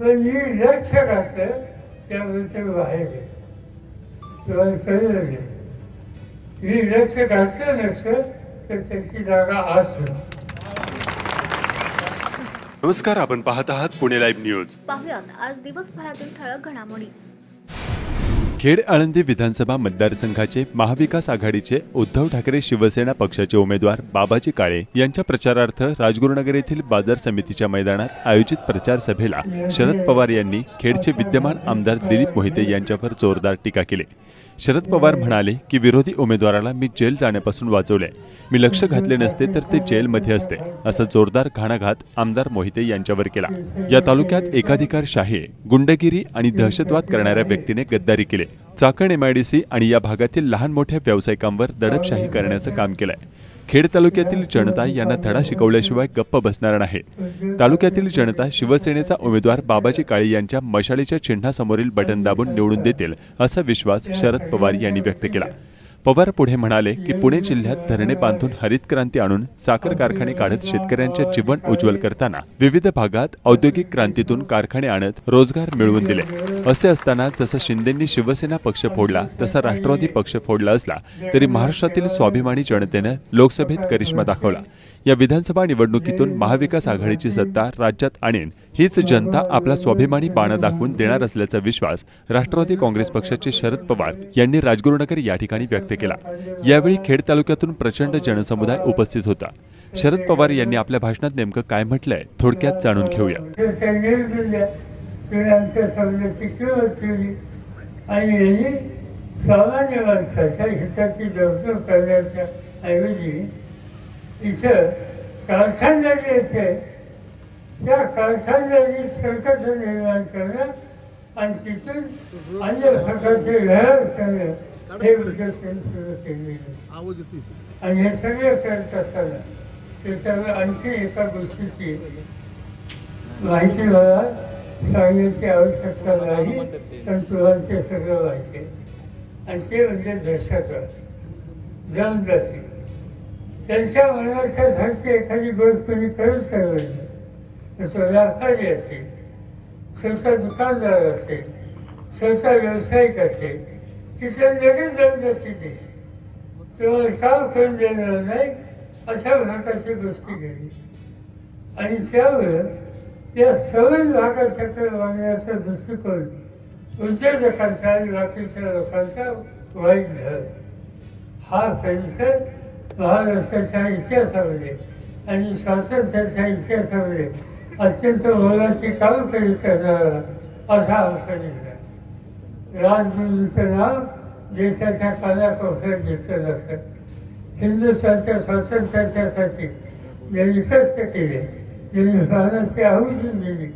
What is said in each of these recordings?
पण असतं त्यामुळे ते बाहेर ही नसतं तर त्याची जागा असतो नमस्कार आपण पाहत आहात पुणे लाईव्ह न्यूज. पाहुयात आज दिवसभरातील ठळक घडामोडी. खेड आळंदी विधानसभा मतदारसंघाचे महाविकास आघाडीचे उद्धव ठाकरे शिवसेना पक्षाचे उमेदवार बाबाजी काळे यांच्या प्रचारार्थ राजगुरुनगर येथील बाजार समितीच्या मैदानात आयोजित प्रचार सभेला शरद पवार यांनी खेडचे विद्यमान आमदार दिलीप मोहिते यांच्यावर जोरदार टीका केली. शरद पवार म्हणाले की विरोधी उमेदवाराला मी जेल जाण्यापासून वाचवले मी लक्ष घातले नसते तर ते जेलमध्ये असते असा जोरदार घाणाघात आमदार मोहिते यांच्यावर केला. या तालुक्यात एकाधिकारशाही गुंडगिरी आणि दहशतवाद करणाऱ्या व्यक्तीने गद्दारी केले. चाकण एमआयडीसी आणि या भागातील लहान मोठ्या व्यावसायिकांवर दडपशाही करण्याचं काम केलंय. खेड तालुक्यातील जनता यांना धडा शिकवल्याशिवाय गप्प बसणार नाही. तालुक्यातील जनता शिवसेनेचा उमेदवार बाबाजी काळे यांच्या मशालीच्या चिन्हासमोरील बटन दाबून निवडून देतील असा विश्वास शरद पवार यांनी व्यक्त केला. पवार पुढे म्हणाले की पुणे जिल्ह्यात धरणे बांधून हरित क्रांती आणून साखर कारखाने काढत शेतकऱ्यांचे जीवन उज्ज्वल करताना विविध भागात औद्योगिक क्रांतीतून कारखाने आणत रोजगार मिळवून दिले. असे असताना जसं शिंदेंनी शिवसेना पक्ष फोडला तसा राष्ट्रवादी पक्ष फोडला असला तरी महाराष्ट्रातील स्वाभिमानी जनतेनं लोकसभेत करिश्मा दाखवला. या विधानसभा निवडणुकीतून महाविकास आघाडीची सत्ता राज्यात आणेन हीच जनता आपला स्वाभिमानी बाणा दाखवून देणार असल्याचा विश्वास राष्ट्रवादी काँग्रेस पक्षाचे शरद पवार यांनी राजगुरुनगर या ठिकाणी व्यक्त केला. यावेळी खेड तालुक्यातून प्रचंड जनसमुदाय उपस्थित होता. शरद पवार यांनी आपल्या भाषणात नेमकं काय म्हटलंय थोडक्यात जाणून घेऊया. आणि सामान्य माणसाच्या हिताची जपणूक करण्याच्या ऐवजी इथं कारखान्याचे त्या निर्माण करणं आणि तिथून अन्य प्रकारचे लहर करणं हे उद्योग त्यांनी सुरू केलेले आहे. आणि हे सगळे करत असताना त्याच्यावर आणखी एका गोष्टीची माहिती मला सांगण्याची आवश्यकता नाही. पण तुम्हाला ते सगळं व्हायचे आणि ते म्हणजे दहशतवाद जमदासी त्यांच्या मनासारखी एखादी गोष्ट कोणी करत ठरवली तो व्यापारी असेल सहसा दुकानदार असेल सहसा व्यावसायिक असेल तिथे लगेच जमदासी दिसते तेव्हा काम करून देणार नाही अशा भागाची गोष्टी केली आणि त्यामुळं या सवय भागासाठी वागण्याचा दृष्टिकोन उद्योजकांचा आणि बाकीच्या लोकांचा वाईट झाला. हा परिसर महाराष्ट्राच्या इतिहासामध्ये आणि स्वातंत्र्याच्या इतिहासामध्ये अत्यंत मोलाची काम तरी करणारा असा हा परिसर राजगुरूचं नाव देशाच्या कानाकोपऱ्यात घेतलं जातं हिंदुस्थानच्या स्वातंत्र्याच्यासाठी ज्यांनी कष्ट केले ज्यांनी प्राणाची आहुती दिली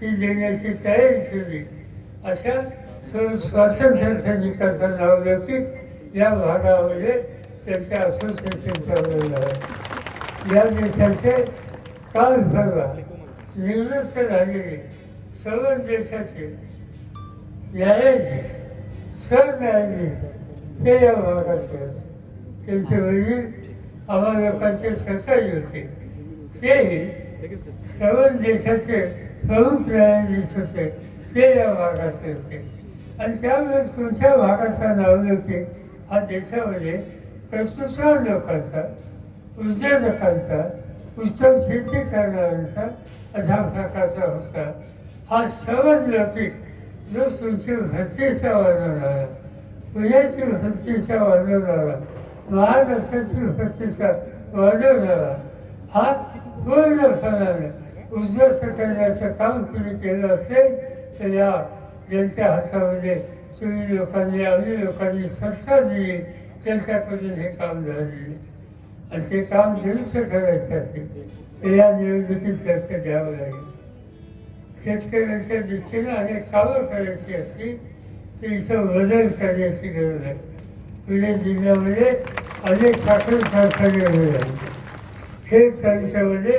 ती देण्याची तयारी केली अशा स्व- स्वातंत्र्य सैनिकाचं नाव लौकिक या भागामध्ये त्यांच्या असोसिएशनचा वेळ आहे. या देशाचे काल परवा निवृत्त झालेले सर्व देशाचे न्यायाधीश सरन्यायाधीश ते या भागाचे होते त्यांचे वडील आम्हा लोकांचे सरकारी होते. तेही सर्व देशाचे प्रमुख न्यायाधीश होते. ते या भागाचे होते. आणि त्यामुळे तुमच्या भागाचा नावलौकिक हा देशामध्ये कर्तृत्वान लोकांचा उद्योजकांचा उत्तम शेती करणाऱ्यांचा अशा प्रकारचा होता. हा सर्व लौकिक जो तुमची भरतीचा वर्णवणारा पुण्याची भरतीचा वर्णवणारा महाराष्ट्राची भरतीचा वर्णवणारा हा पूर्णपणाने उद्ध्वस्त करण्याचं काम तुम्ही केलं असेल तर या ज्यांच्या हातामध्ये तुम्ही लोकांनी आम्ही लोकांनी सत्ता दिली. त्यांच्याकडून हे काम झाले. असे ते काम दुरुस्त करायचं असेल तर या निवडणुकीत लक्ष द्यावं लागेल शेतकऱ्यांच्या दृष्टीने अनेक कामं करायची असतील तर इथं वजन करण्याची गरज आहे पुणे जिल्ह्यामध्ये अनेक साखर कारखाने उभे झाले खेळ तालुक्यामध्ये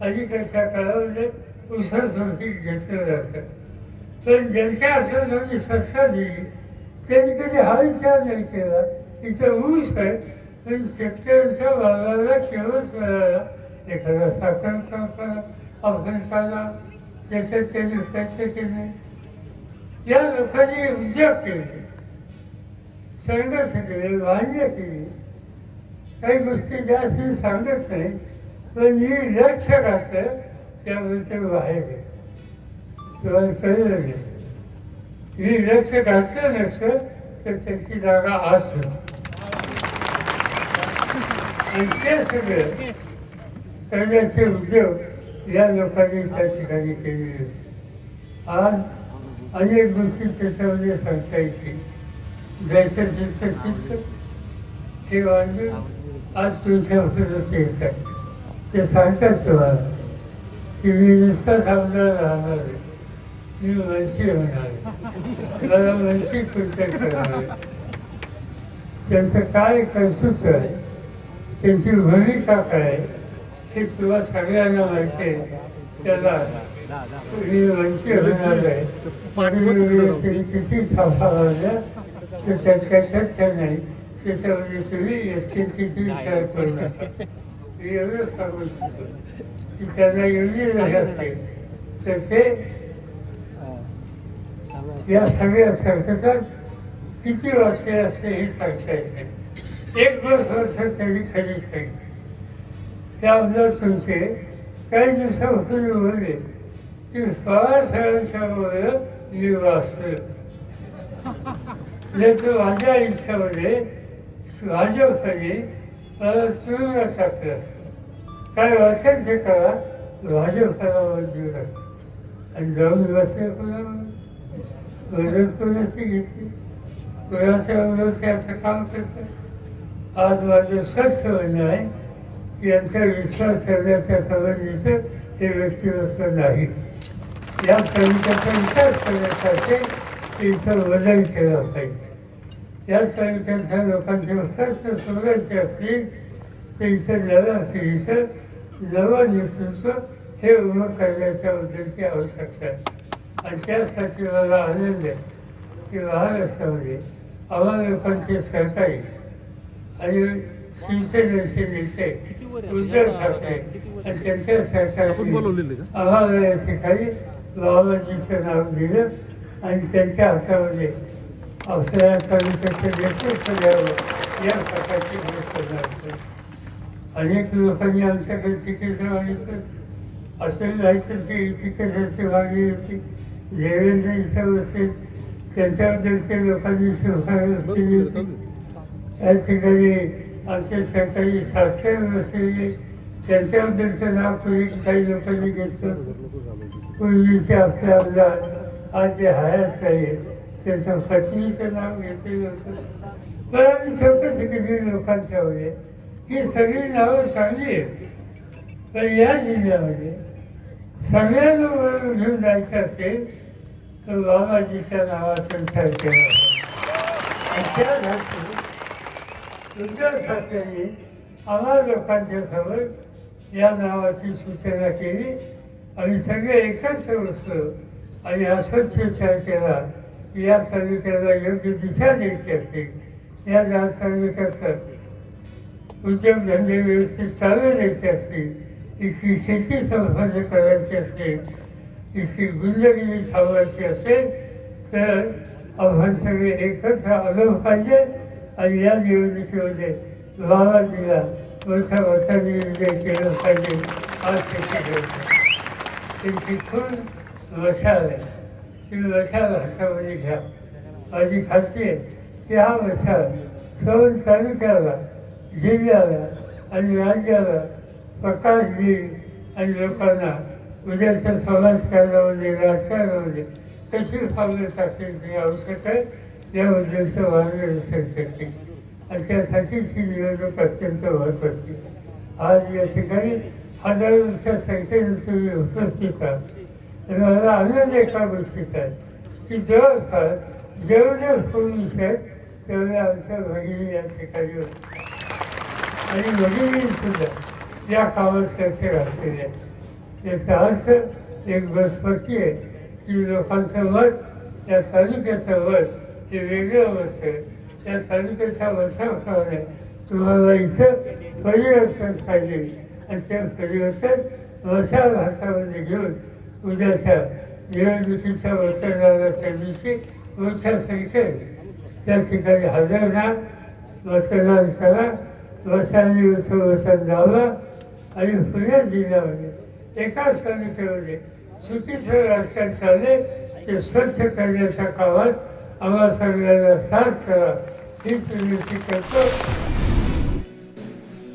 अलीकडच्या काळामध्ये ऊसासोबती घेतलं जातं पण ज्यांच्या असं त्यांनी दिली त्यांनी कधी हा विचार नाही केला इथं ऊस आहे पण शेतकऱ्यांच्या मालाला केवळ मिळाला. एखादा साखर संस्थाला अफगाणिस्ताना ज्याच्यात त्यांनी प्रयत्न केले. या लोकांनी उद्योग केले. संघर्ष केले वाह्य केली. काही गोष्टी जास्त मी सांगत नाही पण मी लक्ष असतं त्यामुळे ते व्हायचंच तुला कळलं नाही मी लक्ष घातलं नसतं तर त्याची जागा आज होती आणि ते सगळं करण्याचे उद्योग या लोकांनी त्या ठिकाणी केलेले असते आज अनेक गोष्टी त्याच्यामध्ये सांगता येतील जैसे जैसे चित्र हे वाद्य आज तुमच्या उपलब्ध येतात ते सांगतात तुम्हाला की मी नुसतं थांबणार राहणार आहे. मी वंशी होणार आहे. मला वंशी कृत्य करणार आहे. त्यांचं काय कर्तृत्व आहे त्यांची भूमिका काय हे तुला सगळ्यांना माहिती आहे. त्याला मी वंशी होणार आहे. आणि किती सांभाळल्या तर त्याच्या चर्चा नाही त्याच्यामध्ये तुम्ही एसटीची विचार करू नका मी एवढं सांगू इच्छितो की त्यांना एवढी नाही असेल तर ते या सगळ्या सरकारचा किती वर्ष असते हे सांगता येते एक दिवस वर्ष त्यांनी खरेच काही त्या त्याबद्दल तुमचे काही दिवसापासून म्हणले की बाळासाहेबांच्या मुळे मी म्हणजे वाचतो याचं माझ्या आयुष्यामध्ये भाजपने मला तुरुंगात टाकलं असतं काय वाचायचं करा भाजपला मंजूर असतं आणि जाऊन बसले कोणाला मदत कोणाची घेतली कोणाच्या विरोधी आता काम करतं. आज माझं स्वच्छ म्हणणं आहे यांचा विश्वास करण्याच्या संबंधीचं हे व्यक्तिमत्व नाही. या कविताचा विचार करण्यासाठी इथं बदल केला पाहिजे या सैनिकांच्या लोकांचे प्रश्न सोडायचे असतील त्यांचं नव्या पिढीचं नवं नेतृत्व हे उभं करण्याच्या उद्देशाची आवश्यकता आहे. आणि त्यासाठी मला आनंद आहे की महाराष्ट्रामध्ये आम्हाला लोकांचे सहकारी आणि शिवसेनेचे नेते उद्धव ठाकरे आणि त्यांच्या सरकारने या ठिकाणी बाबाजीचं नाव दिलं आणि त्यांच्या हातामध्ये आपल्या तालुक्याचं नेतृत्व द्यावं या प्रकारची गोष्ट अनेक लोकांनी आमच्याकडे चिकित्सा मागितलं असं जायचं की चिकित्साची मागणी होती देवेंद्र इथं बसले त्यांच्याबद्दलच्या लोकांनी शिफारस केली होती या ठिकाणी आमचे सरकारी शास्त्र नसलेले त्यांच्याबद्दलचं नाव तुम्ही काही लोकांनी घेतलं. पूर्वीचे आपले आमदार आज जे हयास आहे. त्याचं पत्नीचं नाव घेतलेलं होतं पण आम्ही शेवटच किती लोकांच्या मध्ये. ती सगळी नावं चांगली आहेत पण या जिल्ह्यामध्ये सगळ्यांना वरून घेऊन जायचं असेल तर बाबाजीच्या नावातून ठरते. त्या धातू उद्धव ठाकरेंनी आम्हा लोकांच्या समोर या नावाची सूचना केली आणि सगळे एकत्र बसलो आणि हा स्वच्छ विचार केला की या तालुक्याला योग्य दिशा द्यायची असेल या जा- उद्योगधंदे व्यवस्थित चालू द्यायचे असतील इथली शेती संवर्धन करायची असेल इथली गुंजगिरी थांबवायची असेल तर आपण सगळे एकत्र आलो पाहिजे. आणि या निवडणुकीमध्ये बाबाजीला मोठ्या मताने विजय केलं पाहिजे आज ते घ्यायचा मशाल आहे ती मशाल हातामध्ये घ्या. माझी खात्री आहे की हा मशाल सवन तालुक्याला जिल्ह्याला आणि राज्याला प्रकाश देईल आणि लोकांना उद्याच्या समाजकारणामध्ये राजकारणामध्ये कशी पावलं टाकायची आवश्यक आहे या उद्देशाचं मार्गदर्शन असते अशा साठी ही निवडणूक अत्यंत महत्वाची. आज या ठिकाणी हजारोच्या संख्येने तुम्ही उपस्थित आहात. मला आनंद एका गोष्टीचा आहे की जवळपास जेवढे पोलीस आहेत तेवढे आमच्या भगिनी या ठिकाणी होते आणि भगिनी सुद्धा या कामात चर्चा घातलेले आहेत. याचा अर्थ एक बसपती आहे की लोकांचं मत या तालुक्याचं मत हे वेगळं असतं त्या तालुक्याच्या मताप्रमाणे तुम्हाला इथं परिवर्तन पाहिजे. आणि त्या परिवर्तन वसा भासामध्ये घेऊन उद्याच्या निवडणुकीच्या मतदानाच्या दिवशी मोठ्या संख्येने त्या ठिकाणी हजर राहा. मतदान करा. मतांनी वसन जावा. आणि पुणे जिल्ह्यामध्ये एकाच तालुक्यामध्ये चुकीचं रस्त्यात चालले ते स्वच्छ करण्याच्या कामात आम्हाला सगळ्यांना साथ हीच विनंती करतो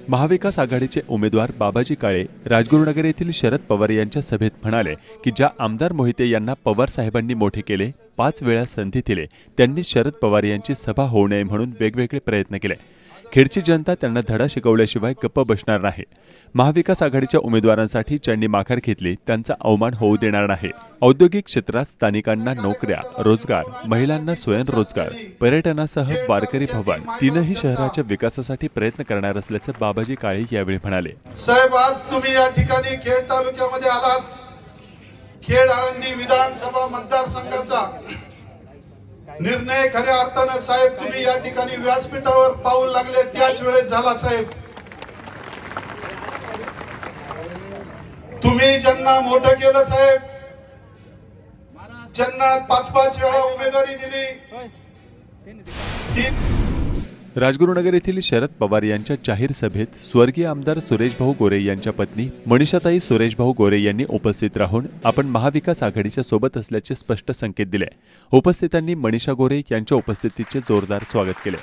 महाविकास आघाडीचे उमेदवार बाबाजी काळे राजगुरुनगर येथील शरद पवार यांच्या सभेत म्हणाले की ज्या आमदार मोहिते यांना पवार साहेबांनी मोठे केले पाच वेळा संधी दिले त्यांनी शरद पवार यांची सभा होऊ नये म्हणून वेगवेगळे प्रयत्न केले. खेडची जनता त्यांना धडा शिकवल्याशिवाय गप्प बसणार नाही. महाविकास आघाडीच्या उमेदवारांसाठी ज्यांनी माघार घेतली त्यांचा अवमान होऊ देणार नाही. औद्योगिक क्षेत्रात स्थानिकांना नोकऱ्या रोजगार महिलांना स्वयंरोजगार पर्यटनासह वारकरी भवन तीनही शहराच्या विकासासाठी प्रयत्न करणार असल्याचं बाबाजी काळे यावेळी म्हणाले. साहेब आज तुम्ही या ठिकाणी खेड तालुक्यामध्ये आलात. खेड आळंदी विधानसभा मतदारसंघाचा निर्णय खऱ्या अर्थानं साहेब तुम्ही या ठिकाणी व्यासपीठावर पाऊल लागले त्याच वेळेस झाला साहेब. तुम्ही ज्यांना मोठं केलं साहेब ज्यांना पाच पाच वेळा उमेदवारी दिली राजगुरुनगर येथील शरद पवार यांच्या जाहीर सभेत स्वर्गीय आमदार सुरेशभाऊ गोरे यांच्या पत्नी मनीषाताई सुरेशभाऊ गोरे यांनी उपस्थित राहून आपण महाविकास आघाडीच्या सोबत असल्याचे स्पष्ट संकेत दिले. उपस्थितांनी मनीषा गोरे यांच्या उपस्थितीचे जोरदार स्वागत केले.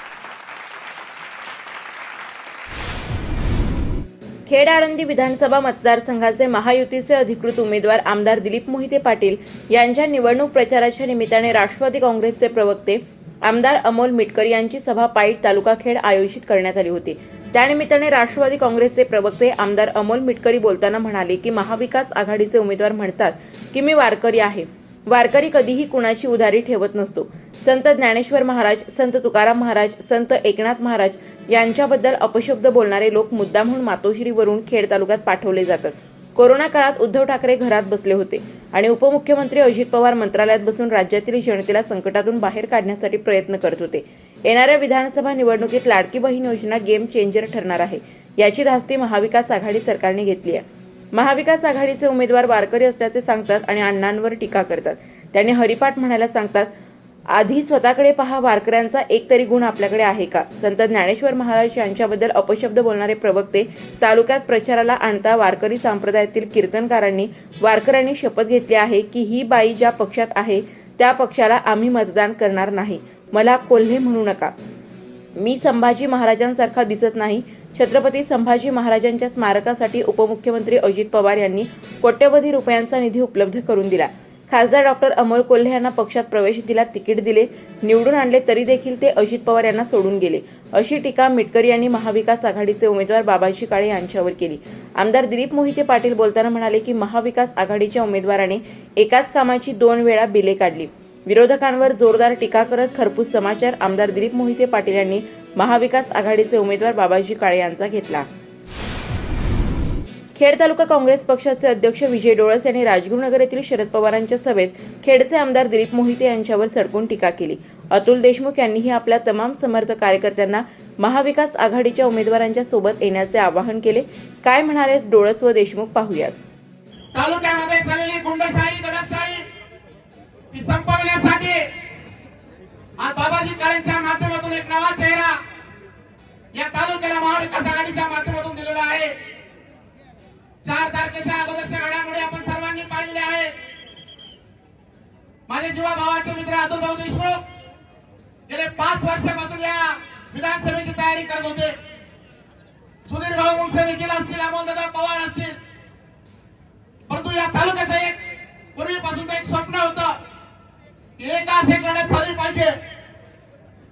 खेड आळंदी विधानसभा मतदारसंघाचे महायुतीचे अधिकृत उमेदवार आमदार दिलीप मोहिते पाटील यांच्या निवडणूक प्रचाराच्या निमित्ताने राष्ट्रवादी काँग्रेसचे प्रवक्ते आमदार अमोल मिटकर यांची सभा पाईट तालुका खेड आयोजित करण्यात आली होती. त्यानिमित्ताने राष्ट्रवादी काँग्रेसचे प्रवक्ते आमदार अमोल मिटकरी बोलताना म्हणाले की महाविकास आघाडीचे उमेदवार म्हणतात की मी वारकरी आहे. वारकरी कधीही कुणाची उधारी ठेवत नसतो. संत ज्ञानेश्वर महाराज संत तुकाराम महाराज संत एकनाथ महाराज यांच्याबद्दल अपशब्द बोलणारे लोक मुद्दामहून मातोश्रीवरून खेड तालुक्यात पाठवले जातात. कोरोना काळात उद्धव ठाकरे घरात बसले होते आणि उपमुख्यमंत्री अजित पवार मंत्रालयात बसून राज्यातील जनतेला संकटातून बाहेर काढण्यासाठी प्रयत्न करत होते. येणाऱ्या विधानसभा निवडणुकीत लाडकी बहीण योजना गेम चेंजर ठरणार आहे. याची धास्ती महाविकास आघाडी सरकारने घेतली आहे. महाविकास आघाडीचे उमेदवार वारकरी असल्याचे सांगतात आणि अण्णांवर टीका करतात. त्यांनी हरिपाठ म्हणायला सांगतात आधी स्वतःकडे पहा वारकऱ्यांचा एक तरी गुण आपल्याकडे आहे का? संत ज्ञानेश्वर महाराज यांच्याबद्दल अपशब्द बोलणारे प्रवक्ते तालुक्यात प्रचाराला आणता वारकरी संप्रदायातील कीर्तनकारांनी वारकऱ्यांनी शपथ घेतली आहे की ही बाई ज्या पक्षात आहे त्या पक्षाला आम्ही मतदान करणार नाही. मला कोल्हे म्हणू नका. मी संभाजी महाराजांसारखा दिसत नाही. छत्रपती संभाजी महाराजांच्या स्मारकासाठी उपमुख्यमंत्री अजित पवार यांनी कोट्यवधी रुपयांचा निधी उपलब्ध करून दिला. खासदार डॉक्टर अमोल कोल्हे यांना पक्षात प्रवेश दिला तिकीट दिले निवडून आणले तरी देखील ते अजित पवार यांना सोडून गेले. अशी टीका मिटकरी यांनी महाविकास आघाडीचे उमेदवार बाबाजी काळे यांच्यावर केली. आमदार दिलीप मोहिते पाटील बोलताना म्हणाले की महाविकास आघाडीच्या उमेदवाराने एकाच कामाची दोन वेळा बिले काढली. विरोधकांवर जोरदार टीका करत खरपूस समाचार आमदार दिलीप मोहिते पाटील यांनी महाविकास आघाडीचे उमेदवार बाबाजी काळे यांचा घेतला. खेड तालुका काँग्रेस पक्षाचे अध्यक्ष विजय डोळस यांनी राजगुरुनगर येथील शरद पवारांच्या सभेत खेडचे आमदार दिलीप मोहिते यांच्यावर सडकून टीका केली. अतुल देशमुख यांनीही आपल्या तमाम समर्थ कार्यकर्त्यांना महाविकास आघाडीच्या उमेदवारांच्या सोबत येण्याचे आवाहन केले. काय म्हणाले डोळस व देशमुख पाहूयात. तालुक्यामध्ये झालेली गुंडशाही दडपशाही ती संपवण्यासाठी आज बाबाजी काळेंच्या माध्यमातून एक नवा चेहरा या तालुक्याला महाविकास आघाडीच्या माध्यमातून दिलेला आहे. तारखेच्या अगोदरच्या घडामोडी आपण सर्वांनी पाहिलेल्या आहे. माझे जीवा भावाचे मित्र अतुल भाऊ देशमुख गेले पाच वर्षापासून या विधानसभेची तयारी करत होते. सुधीर भाऊ मुंगसे देखील असतील अमोलदादा पवार असतील. परंतु या तालुक्याचं एक पूर्वीपासून एक स्वप्न होतं एकाच एक लढत झाली पाहिजे.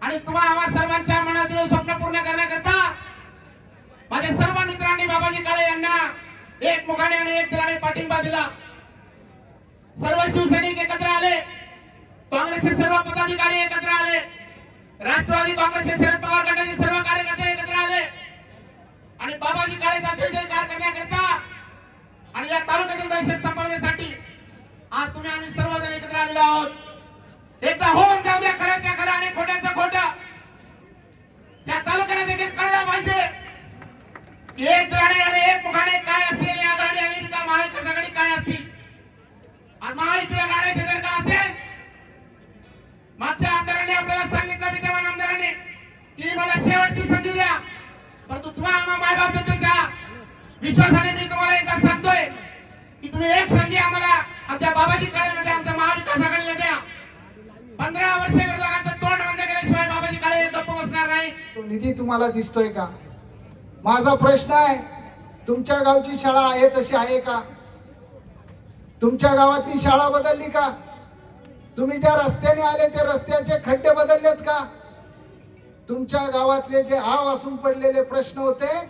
आणि तुम्हा आम्हा सर्वांच्या मनातील स्वप्न पूर्ण करण्याकरता माझ्या सर्व मित्रांनी बाबाजी काळे यांना एक मुखाने आणि एक दिलाने पाठिंबा दिला सर्व शिवसैनिक एकत्र आले. काँग्रेसचे सर्व पदाधिकारी एकत्र आले. राष्ट्रवादी काँग्रेसचे शरद पवार गटाचे सर्व कार्यकर्ते एकत्र आले. आणि बाबाजी काळेचा जय जयकार करण्याकरता आणि या तालुक्यातील दहशत संपवण्यासाठी आज तुम्ही आम्ही सर्वजण एकत्र आलेलो आहोत. एकदा होऊन जाऊ द्या खऱ्याच्या खरं आणि खोट्याचं खोट्या या तालुक्याला देखील कळलं पाहिजे. एक गाणे आणि एक मुखाने काय असते या गाणी आणि का महाविकास आघाडी काय असतील? आणि महायुतीला गाडायचे जर का असेल मागच्या आमदारांनी आपल्याला सांगितलं विद्यमान आमदारांनी की मला शेवटची संधी द्या. परंतु तुम्हाला आम्हा मायबाप जनतेच्या विश्वासाने मी तुम्हाला एकदा सांगतोय की तुम्ही एक संधी आम्हाला आमच्या बाबाजी काळेला द्या आमच्या महाविकास आघाडीला द्या. पंधरा वर्ष विरोधकांचं तोंड म्हणजे केल्याशिवाय बाबाजी काळे गप्प बसणार नाही. तो निधी तुम्हाला दिसतोय का? माझा प्रश्न आहे तुमच्या गावची शाळा आहे तशी आहे का? तुमच्या गावातली शाळा बदलली का? तुम्ही ज्या रस्त्याने आले ते रस्त्याचे खड्डे बदललेत का? तुमच्या गावातले जे आव असून पडलेले प्रश्न होते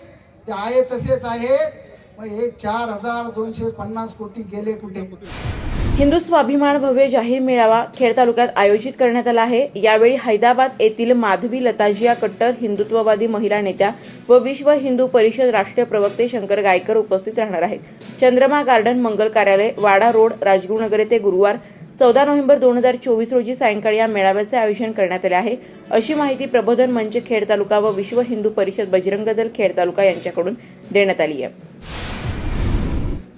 ते आहे तसेच आहेत. मग हे चार हजार दोनशे पन्नास कोटी गेले कुठे? हिंदू स्वाभिमान भव्य जाहीर मेळावा खेड तालुक्यात आयोजित करण्यात आला आहे. यावेळी हैदराबाद येथील माधवी लताजिया कट्टर हिंदुत्ववादी महिला नेत्या व विश्व हिंदू परिषद राष्ट्रीय प्रवक्ते शंकर गायकर उपस्थित राहणार आहेत. चंद्रमा गार्डन मंगल कार्यालय वाडा रोड राजगुरुनगर येथे गुरुवार चौदा नोव्हेंबर दोन हजार चोवीस रोजी सायंकाळी या मेळाव्याचे आयोजन करण्यात आले आहे. अशी माहिती प्रबोधन मंच खेड तालुका व विश्व हिंदू परिषद बजरंग दल खेड तालुका यांच्याकडून देण्यात आली आहे.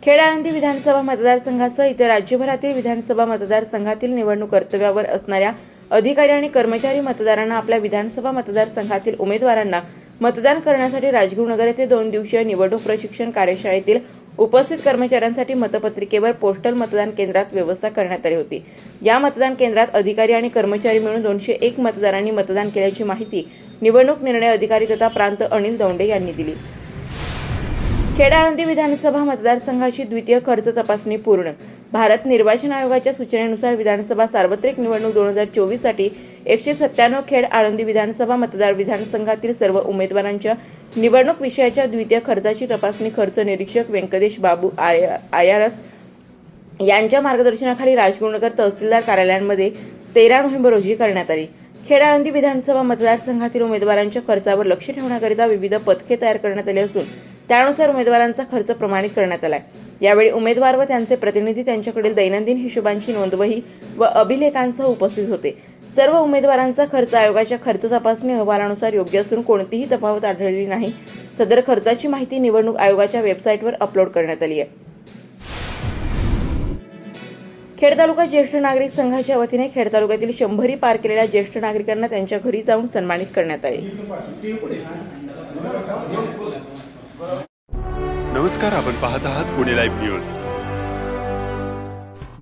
खेड आळंदी विधानसभा मतदारसंघासह इतर राज्यभरातील विधानसभा मतदारसंघातील निवडणूक कर्तव्यावर असणाऱ्या अधिकारी आणि कर्मचारी मतदारांना आपल्या विधानसभा मतदारसंघातील उमेदवारांना मतदान करण्यासाठी राजगुरुनगर येथे दोन दिवसीय निवडणूक प्रशिक्षण कार्यशाळेतील उपस्थित कर्मचाऱ्यांसाठी मतपत्रिकेवर पोस्टल मतदान केंद्रात व्यवस्था करण्यात आली होती. या मतदान केंद्रात अधिकारी आणि कर्मचारी मिळून दोनशे एक मतदारांनी मतदान केल्याची माहिती निवडणूक निर्णय अधिकारी तथा प्रांत अनिल दोंडे यांनी दिली. खेड आळंदी विधानसभा मतदारसंघाची द्वितीय खर्च तपासणी पूर्ण. भारत निर्वाचन आयोगाच्या सूचनेनुसार विधानसभा सार्वत्रिक निवडणूक दोन हजार चोवीससाठी एकशे सत्त्याण्णव खेड आळंदी विधानसभा मतदार विधानसंघातील सर्व उमेदवारांच्या निवडणूक विषयाच्या द्वितीय खर्चाची तपासणी खर्च निरीक्षक व्यंकटेश बाबू आय आयारस यांच्या मार्गदर्शनाखाली राजगुरुनगर तहसीलदार कार्यालयांमध्ये तेरा नोव्हेंबर रोजी करण्यात आली. खेड आळंदी विधानसभा मतदारसंघातील उमेदवारांच्या खर्चावर लक्ष ठेवण्याकरिता विविध पथके तयार करण्यात आली असून त्यानुसार उमेदवारांचा खर्च प्रमाणित करण्यात आला यावेळी उमेदवार व त्यांचे प्रतिनिधी त्यांच्याकडील दैनंदिन हिशोबांची नोंदवही व अभिलेखांसह उपस्थित होते. सर्व उमेदवारांचा खर्च आयोगाच्या खर्च तपासणी अहवालानुसार योग्य असून कोणतीही तफावत आढळली नाही. सदर खर्चाची माहिती निवडणूक आयोगाच्या वेबसाईटवर अपलोड करण्यात आली आहे. खेड तालुका ज्येष्ठ नागरिक संघाच्या वतीने खेड तालुक्यातील शंभरी पार केलेल्या ज्येष्ठ नागरिकांना त्यांच्या घरी जाऊन सन्मानित करण्यात आले. नमस्कार आपण पाहत आहात पुणे लाईव्ह न्यूज